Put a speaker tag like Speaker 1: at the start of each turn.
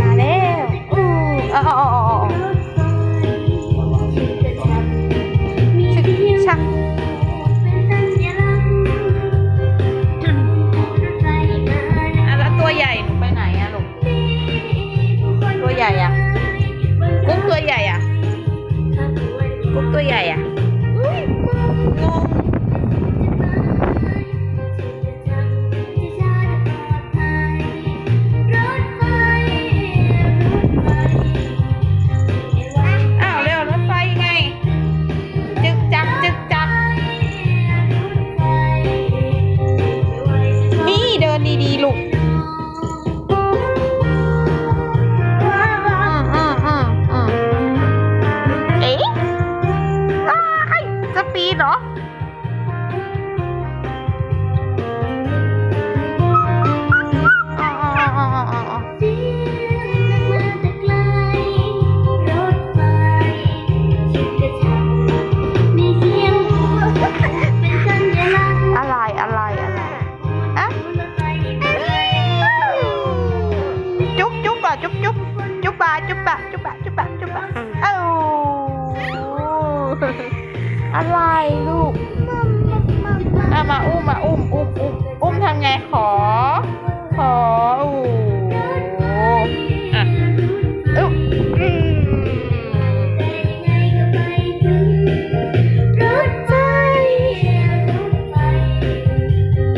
Speaker 1: มาแล้วอู้อ๋อชักอะแล้วตัวใหญ
Speaker 2: ่หนูไปไหนอะลูก
Speaker 1: ตัวใหญ่อะกุ้งตัวใหญ่อะกุ้งตัวใหญ
Speaker 2: ่อะ
Speaker 1: งง
Speaker 2: đó. Chúc chúc chúc ba chúc ba chúc ba chúc ba chúc ba ừ. อะไรลูก
Speaker 1: มามาอุ้มมาอุ้มอุ้มอุ้มอุ้มทำไงขอ